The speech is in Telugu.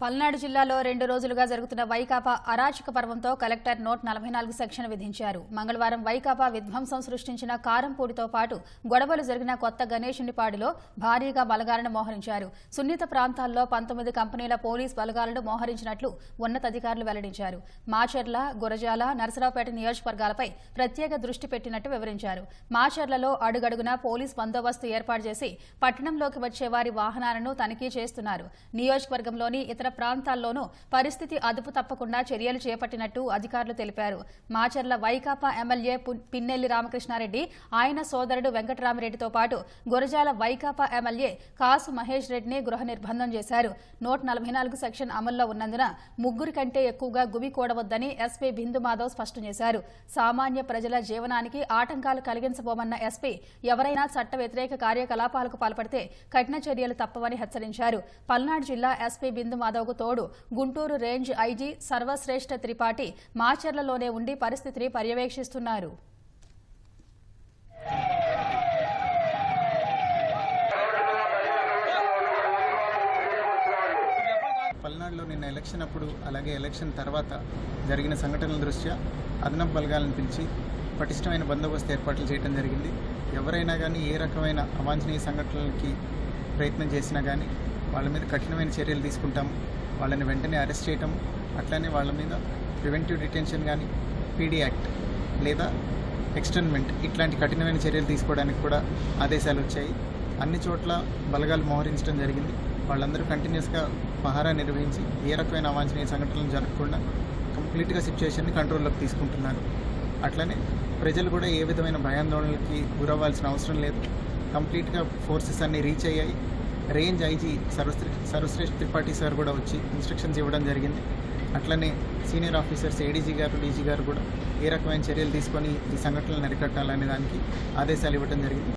పల్నాడు జిల్లాలో రెండు రోజులుగా జరుగుతున్న వైకాపా అరాచక పర్వంతో కలెక్టర్ నోట్ నలభై నాలుగు సెక్షన్ విధించారు. మంగళవారం వైకాపా విధ్వంసం సృష్టించిన కారంపూడితో పాటు గొడవలు జరిగిన కొత్త గణేశునిపాడులో భారీగా బలగాలను మోహరించారు. సున్నిత ప్రాంతాల్లో పంతొమ్మిది కంపెనీల పోలీస్ బలగాలను మోహరించినట్లు ఉన్నతాధికారులు వెల్లడించారు. మాచర్ల గురజాల నరసరావుపేట నియోజకవర్గాలపై ప్రత్యేక దృష్టి పెట్టినట్టు వివరించారు. మాచర్లలో అడుగడుగున పోలీస్ బందోబస్తు ఏర్పాటు చేసి పట్టణంలోకి వచ్చే వారి వాహనాలను తనిఖీ చేస్తున్నారు. నియోజకవర్గంలోని ఇతర ప్రాంతాల్లోనూ పరిస్థితి అదుపు తప్పకుండా చర్యలు చేపట్టినట్టు అధికారులు తెలిపారు. మాచర్ల వైకాపా ఎమ్మెల్యే పిన్నెల్లి రామకృష్ణారెడ్డి ఆయన సోదరుడు వెంకటరామిరెడ్డితో పాటు గురజాల వైకాపా ఎమ్మెల్యే కాసు మహేష్ రెడ్డిని గృహ నిర్బంధం చేశారు. నూట నలభై నాలుగు సెక్షన్ అమల్లో ఉన్నందున ముగ్గురి కంటే ఎక్కువగా గుమి కూడవద్దని ఎస్పీ బిందు మాధవ్ స్పష్టం చేశారు. సామాన్య ప్రజల జీవనానికి ఆటంకాలు కలిగించబోమన్న ఎస్పీ ఎవరైనా చట్ట వ్యతిరేక కార్యకలాపాలకు పాల్పడితే కఠిన చర్యలు తప్పవని హెచ్చరించారు. పల్నాడు జిల్లా ఎస్పీ బిందు యాదవ్కు తోడు గుంటూరు రేంజ్ ఐజీ సర్వశ్రేష్ఠ త్రిపాఠి మాచర్లలోనే ఉండి పరిస్థితిని పర్యవేక్షిస్తున్నారు. పల్నాడులో నిన్న ఎలక్షన్ అప్పుడు అలాగే ఎలక్షన్ తర్వాత జరిగిన సంఘటనల దృష్ట్యా అదనపు బలగాలను పిలిచి పటిష్టమైన బందోబస్తు ఏర్పాట్లు చేయడం జరిగింది. ఎవరైనా కానీ ఏ రకమైన అవాంఛనీయ సంఘటనలకి ప్రయత్నం చేసినా కానీ వాళ్ళ మీద కఠినమైన చర్యలు తీసుకుంటాం వాళ్ళని వెంటనే అరెస్ట్ చేయటం అట్లానే వాళ్ళ మీద ప్రివెంటివ్ డిటెన్షన్ కానీ పీడీ యాక్ట్ లేదా ఎక్స్టర్న్మెంట్ ఇట్లాంటి కఠినమైన చర్యలు తీసుకోవడానికి కూడా ఆదేశాలు వచ్చాయి. అన్ని చోట్ల బలగాలు మోహరించడం జరిగింది. వాళ్ళందరూ కంటిన్యూస్గా పహారా నిర్వహించి ఏ రకమైన అవాంఛనీయ సంఘటనలు జరగకుండా కంప్లీట్గా సిచ్యువేషన్ని కంట్రోల్లోకి తీసుకుంటున్నారు. అట్లనే ప్రజలు కూడా ఏ విధమైన భయాందోళనలకి గురవ్వాల్సిన అవసరం లేదు. కంప్లీట్గా ఫోర్సెస్ అన్ని రీచ్ అయ్యాయి. Range IG Sarvashre Sarvashreshtha Tripathi sir కూడా వచ్చి ఇన్స్ట్రక్షన్స్ ఇవ్వడం జరిగింది. అట్లనే senior officers ADG garu DG garu కూడా ఏ రకమైన చర్యలు తీసుకొని ఈ సంఘటనలను అరికట్టాలనే దానికి ఆదేశాలు ఇవ్వడం జరిగింది.